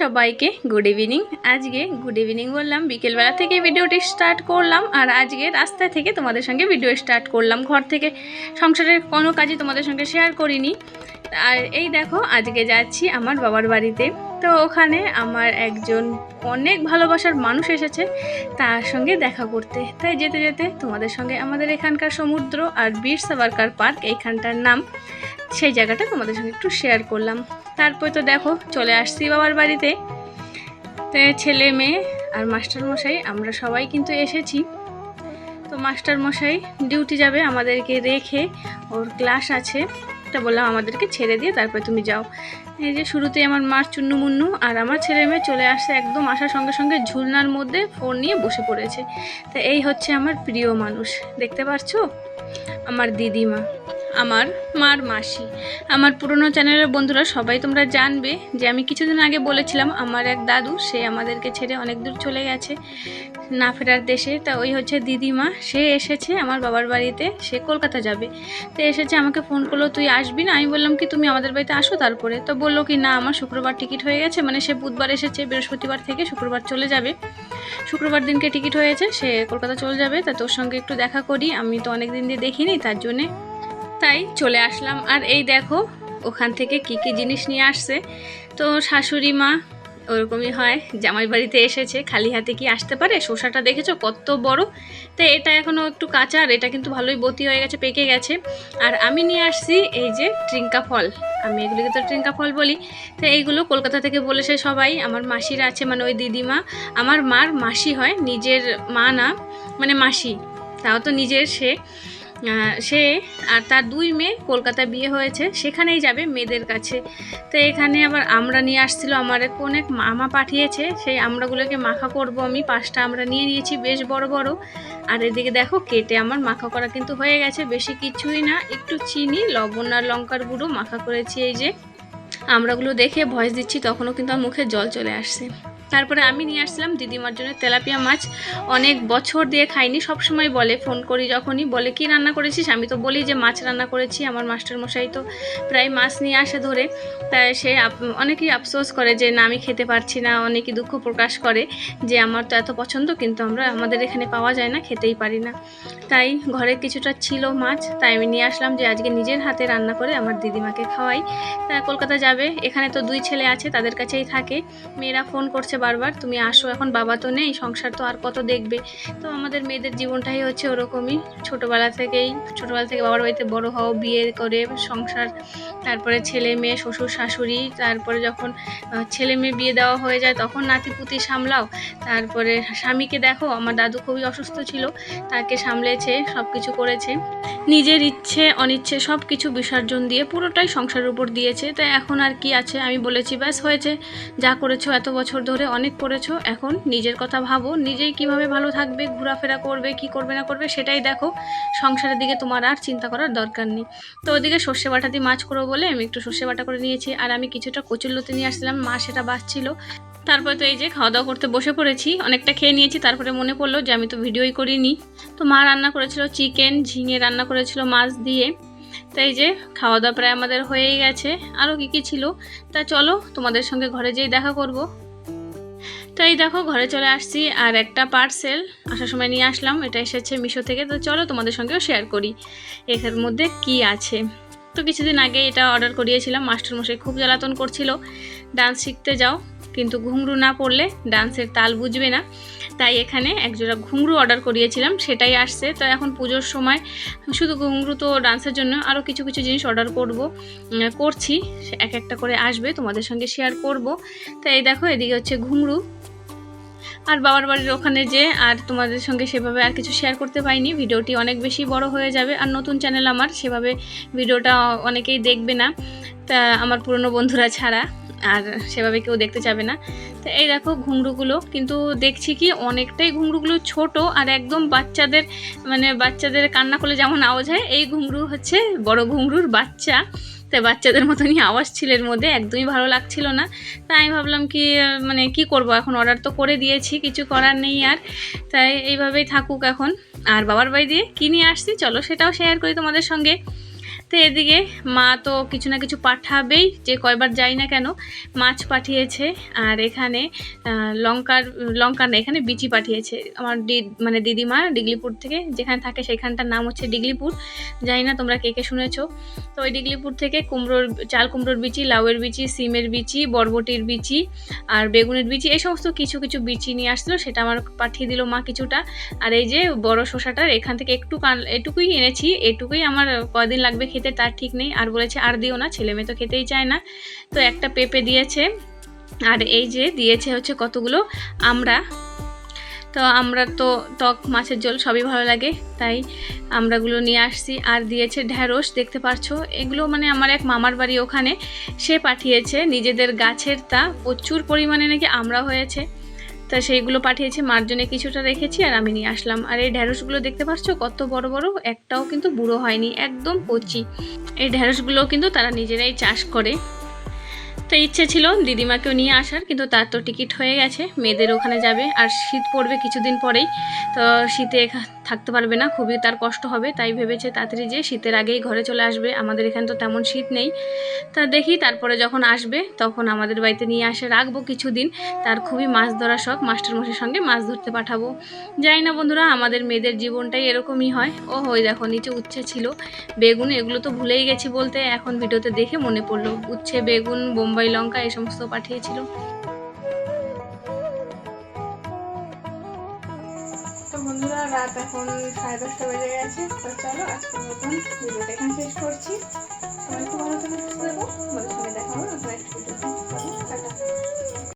সবাইকে good evening আজকে good evening বললাম, বিকেলবেলা থেকে ভিডিওটি স্টার্ট করলাম আর আজকে রাস্তা থেকে তোমাদের সঙ্গে ভিডিও স্টার্ট করলাম। ঘর থেকে সংসারের কোনো কাজই তোমাদের সঙ্গে শেয়ার করিনি। আর এই দেখো, আজকে যাচ্ছি আমার বাবার বাড়িতে। তো ওখানে আমার একজন অনেক ভালোবাসার মানুষ এসেছে তার সঙ্গে দেখা করতে। তাই যেতে যেতে তোমাদের সঙ্গে আমাদের এখানকার সমুদ্র আর বীর সাভারকার পার্ক, এইখানটার নাম। সেই জায়গাটা তোমাদের সঙ্গে একটু শেয়ার করলাম। তারপর তো দেখো, চলে আসছি বাবার বাড়িতে। তো ছেলে, মেয়ে আর মাস্টার মশাই, আমরা সবাই কিন্তু এসেছি। তো মাস্টার মশাই ডিউটি যাবে আমাদেরকে রেখে, ওর ক্লাস আছে। তা বললাম আমাদেরকে ছেড়ে দিয়ে তারপরে তুমি যাও। এই যে শুরুতেই আমার মার চুন্নু মুন্নু আর আমার ছেলে মেয়ে চলে আসছে একদম আসার সঙ্গে সঙ্গে ঝুলনার মধ্যে ফোন নিয়ে বসে পড়েছে। তা এই হচ্ছে আমার প্রিয় মানুষ, দেখতে পারছ? আমার দিদিমা। আমার মার মাসি। আমার পুরনো চ্যানেলের বন্ধুরা সবাই তোমরা জানবে যে আমি কিছুদিন আগে বলেছিলাম, আমার এক দাদু, সে আমাদেরকে ছেড়ে অনেক দূর চলে গেছে, না ফেরার দেশে। তা ওই হচ্ছে দিদিমা, সে এসেছে আমার বাবার বাড়িতে, সে কলকাতা যাবে। তো এসেছে, আমাকে ফোন করল, তুই আসবি না? আমি বললাম, কি তুমি আমাদের বাড়িতে আসো তারপরে? তো বলল কি, না, আমার শুক্রবার টিকিট হয়ে গেছে। মানে সে বুধবার এসেছে, বৃহস্পতিবার থেকে শুক্রবার চলে যাবে। শুক্রবার দিনকে টিকিট হয়েছে সে কলকাতা চলে যাবে। তা তোর সঙ্গে একটু দেখা করি। আমি তো অনেক দিন দিয়ে দেখিনি, তার জন্যে তাই চলে আসলাম। আর এই দেখো, ওখান থেকে কি কি জিনিস নিয়ে আসছে। তো শাশুড়ি মা, ওরকমই হয়, জামাই বাড়িতে এসেছে। খালি হাতে কি আসতে পারে? শসাটা দেখেছ? কত বড়। তো এটা এখনও একটু কাঁচা, আর এটা কিন্তু ভালোই বতি হয়ে গেছে, পেকে গেছে। আর আমি নিয়ে আসছি এই যে ট্রিঙ্কা ফল। আমি এগুলিকে তো ট্রিঙ্কা ফল বলি। তো এইগুলো কলকাতা থেকে বলেছে সবাই। আমার মাসিরা আছে মানে ওই দিদিমা। আমার মার মাসি হয়, নিজের মা না মানে মাসি। তাও তো নিজের সে। সে আর তার দুই মেয়ে কলকাতা বিয়ে হয়েছে, সেখানেই যাবে মেয়েদের কাছে। তো এখানে আবার আমরা নিয়ে আসছিল, আমার এক অনেক মামা পাঠিয়েছে, সেই আমরাগুলোকে মাখা করব আমি, পাঁচটা আমরা নিয়ে নিয়েছি, বেশ বড় বড়। আর এদিকে দেখো, কেটে আমার মাখা করা কিন্তু হয়ে গেছে, বেশি কিছুই না, একটু চিনি, লবণ আর লঙ্কার গুঁড়ো মাখা করেছি এই যে। আমরাগুলো দেখে ভয়েস দিচ্ছি, তখনও কিন্তু আমার মুখে জল চলে আসছে। তারপরে আমি নিয়ে আসছিলাম দিদিমার জন্য তেলাপিয়া মাছ। অনেক বছর দিয়ে খাইনি সব সময় বলে, ফোন করি যখনই। বলে, কি রান্না করেছিস? আমি তো বলি যে, মাছ রান্না করেছি, আমার মাস্টার মশাই তো প্রায় মাছ নিয়ে আসে ধরে। তাই সে অনেকেই আফসোস করে যে, না, আমি খেতে পারছি না। অনেকেই দুঃখ প্রকাশ করে যে, আমার তো এত পছন্দ, কিন্তু আমরা, আমাদের এখানে পাওয়া যায় না, খেতেই পারি না। তাই ঘরে কিছুটা ছিল মাছ, তাই আমি নিয়ে আসলাম যে, আজকে নিজের হাতে রান্না করে আমার দিদিমাকে খাওয়াই। তা কলকাতা যাবে, এখানে তো দুই ছেলে আছে, তাদের কাছেই থাকে। মেয়েরা ফোন করছে বারবার, তুমি আসো, এখন বাবা তো নেই, সংসার তো আর কত দেখবে? তো আমাদের মেয়েদের জীবনটাই হচ্ছে ওরকমই। ছোটোবেলা থেকেই, ছোটোবেলা থেকে বাবার বাড়িতে বড় হও, বিয়ে করে সংসার, তারপরে ছেলে মেয়ে, শ্বশুর শাশুড়ি, তারপরে যখন ছেলে মেয়ে বিয়ে দেওয়া হয়ে যায়, তখন নাতি পুতি সামলাও। তারপরে স্বামীকে দেখো, আমার দাদু খুবই অসুস্থ ছিল, তাকে সামলেছে সব কিছু করেছে। নিজের ইচ্ছে, অনিচ্ছে সব কিছু বিসর্জন দিয়ে পুরোটাই সংসারের উপর দিয়েছে। তাই এখন আর কি আছে আমি বলেছি, ব্যাস হয়েছে। যা করেছ এত বছর ধরে অনেক করেছ, এখন নিজের কথা ভাবো, নিজেই কীভাবে ভালো থাকবে, ঘোরাফেরা করবে, কি করবে, না করবে, সেটাই দেখো। সংসারের দিকে তোমার আর চিন্তা করার দরকার নেই। তো ওদিকে সর্ষে বাটা দিয়ে মাছ করব বলে আমি একটু সর্ষে বাটা করে নিয়েছি, আর আমি কিছুটা কচুল্লতি নিয়ে আসছিলাম, মা সেটা বাঁচছিল। তারপরে তো এই যে খাওয়া দাওয়া করতে বসে পড়েছি, অনেকটা খেয়ে নিয়েছি, তারপরে মনে পড়ল যে আমি তো ভিডিওই করিনি। তো মা রান্না করেছিল চিকেন, ঝিঙে রান্না করেছিল মাছ দিয়ে। তো এই যে খাওয়া দাওয়া প্রায় আমাদের হয়েই গেছে। আরও কী কী ছিল? তা চলো তোমাদের সঙ্গে ঘরে যেই দেখা করব। তো এই দেখো, ঘরে চলে আসছি আর একটা পার্সেল আসার সময় নিয়ে আসলাম, এটা এসেছে মিশো থেকে। তো চলো তোমাদের সঙ্গেও শেয়ার করি এর মধ্যে কি আছে। তো কিছুদিন আগে এটা অর্ডার করিয়েছিলাম, মাস্টারমশাই খুব জ্বালাতন করছিল। ডান্স শিখতে যাও। কিন্তু ঘুঙরু না পড়লে ডান্সের তাল বুঝবে না। তাই এখানে একজোড়া ঘুঙরু অর্ডার করিয়েছিলাম, সেটাই আসছে। তো এখন পুজোর সময় শুধু ঘুঙরু তো ডান্সের জন্য আরও কিছু কিছু জিনিস অর্ডার করব করছি। এক একটা করে আসবে, তোমাদের সঙ্গে শেয়ার করব। তাই দেখো, এদিকে হচ্ছে ঘুঙরু। আর বাবার বাড়ির ওখানে যে, আর তোমাদের সঙ্গে সেভাবে আর কিছু শেয়ার করতে পারিনি। ভিডিওটি অনেক বেশি বড় হয়ে যাবে। আর নতুন চ্যানেল আমার, সেভাবে ভিডিওটা অনেকেই দেখবে না। তা, আমার পুরনো বন্ধুরা ছাড়া। আর সেভাবে কেউ দেখতে যাবে না। তো এই দেখো ঘুঙরুগুলো কিন্তু দেখছি কি অনেকটাই ঘুঙরুগুলো ছোট আর একদম বাচ্চাদের মানে বাচ্চাদের কান্না করলে যেমন আওয়াজ হয়, এই ঘুঙরু হচ্ছে বড় ঘুঙরুর বাচ্চা। তাই বাচ্চাদের মতনই আওয়াজ ছিল এর মধ্যে, একদমই ভালো লাগছিল না। তাই আমি ভাবলাম কি মানে কি করব এখন? অর্ডার তো করে দিয়েছি, কিছু করার নেই আর। তাই এইভাবেই থাকুক এখন। আর বাবার বাড়ি দিয়ে কী নিয়ে আসছি? চলো সেটাও শেয়ার করি তোমাদের সঙ্গে। তো এদিকে মা তো কিছু না কিছু পাঠাবেই, যে কয়বার যাই না কেন, মাছ পাঠিয়েছে, আর এখানে লঙ্কার, লঙ্কা না, এখানে বিচি পাঠিয়েছে। আমার দি মানে দিদিমা ডিগলিপুর থেকে, যেখানে থাকে সেখানটার নাম হচ্ছে ডিগলিপুর। জানি না তোমরা কে কে শুনেছো। তো ওই ডিগলিপুর থেকে কুমড়োর, চাল কুমড়োর বিচি, লাউয়ের বিচি, সিমের বিচি, বরবটির বিচি, আর বেগুনের বিচি, এই সমস্ত কিছু কিছু বিচি নিয়ে আসছিল সেটা আমার পাঠিয়ে দিল মা কিছুটা। আর এই যে বড় শসাটার, এখান থেকে একটু কান, এটুকুই এনেছি, এটুকুই আমার কয়দিন লাগবে খেতে। তার ঠিক নেই। আর বলেছে, আর দিও না, ছেলে মেয়ে তো খেতেই চায় না। তো একটা পেঁপে দিয়েছে। আর এই যে দিয়েছে হচ্ছে কতগুলো? আমরা। তো আমরা তো টক, মাছের ঝোল সবই ভালো লাগে, তাই আমরাগুলো নিয়ে আসছি। আর দিয়েছে ঢ্যাঁড়স, দেখতে পারছ? এগুলো মানে আমার এক মামার বাড়ি ওখানে। সে পাঠিয়েছে, নিজেদের গাছের তা প্রচুর পরিমাণে নাকি আমরা হয়েছে। তা সেইগুলো পাঠিয়েছে, মার জন্য কিছুটা রেখেছি আর আমি নিয়ে আসলাম। আর এই ঢ্যাঁড়সগুলো দেখতে পাচ্ছ? কত বড় বড়, একটাও কিন্তু বুড়ো হয়নি, একদম কচি। এই ঢ্যাঁড়সগুলো কিন্তু তারা নিজেরাই চাষ করে। তো ইচ্ছে ছিল দিদিমাকেও নিয়ে আসার, কিন্তু তার তো টিকিট হয়ে গেছে, মেয়েদের ওখানে যাবে। আর শীত পড়বে কিছুদিন পরেই। তো শীতে থাকতে পারবে না, খুবই তার কষ্ট হবে, তাই ভেবেছে তাড়াতাড়ি যে শীতের আগেই ঘরে চলে আসবে। আমাদের এখানে তো তেমন শীত নেই। তা দেখি তারপরে যখন আসবে, তখন আমাদের বাড়িতে নিয়ে আসে রাখব কিছুদিন। তার খুবই মাছ ধরা শখ, মাস্টারমশাইয়ের সঙ্গে মাছ ধরতে পাঠাবো। যাই না বন্ধুরা, আমাদের মেয়েদের জীবনটাই এরকমই হয়। ও হই দেখো, নিচে উচ্ছে ছিল, বেগুন, এগুলো তো ভুলেই গেছি বলতে। এখন ভিডিওতে দেখে মনে পড়ল, উচ্ছে, বেগুন, বোম্বাই লঙ্কা, এই সমস্ত পাঠিয়েছিল। তো বন্ধুরা, রাত এখন সাড়ে দশটা বেজে গেছে। তো চলো, আজকের মতন ভিডিওটা এখানে শেষ করছি। সবাই খুব ভালো থাকে দেখো আমাদের সঙ্গে দেখা হবে নতুন একটা ভিডিওতে।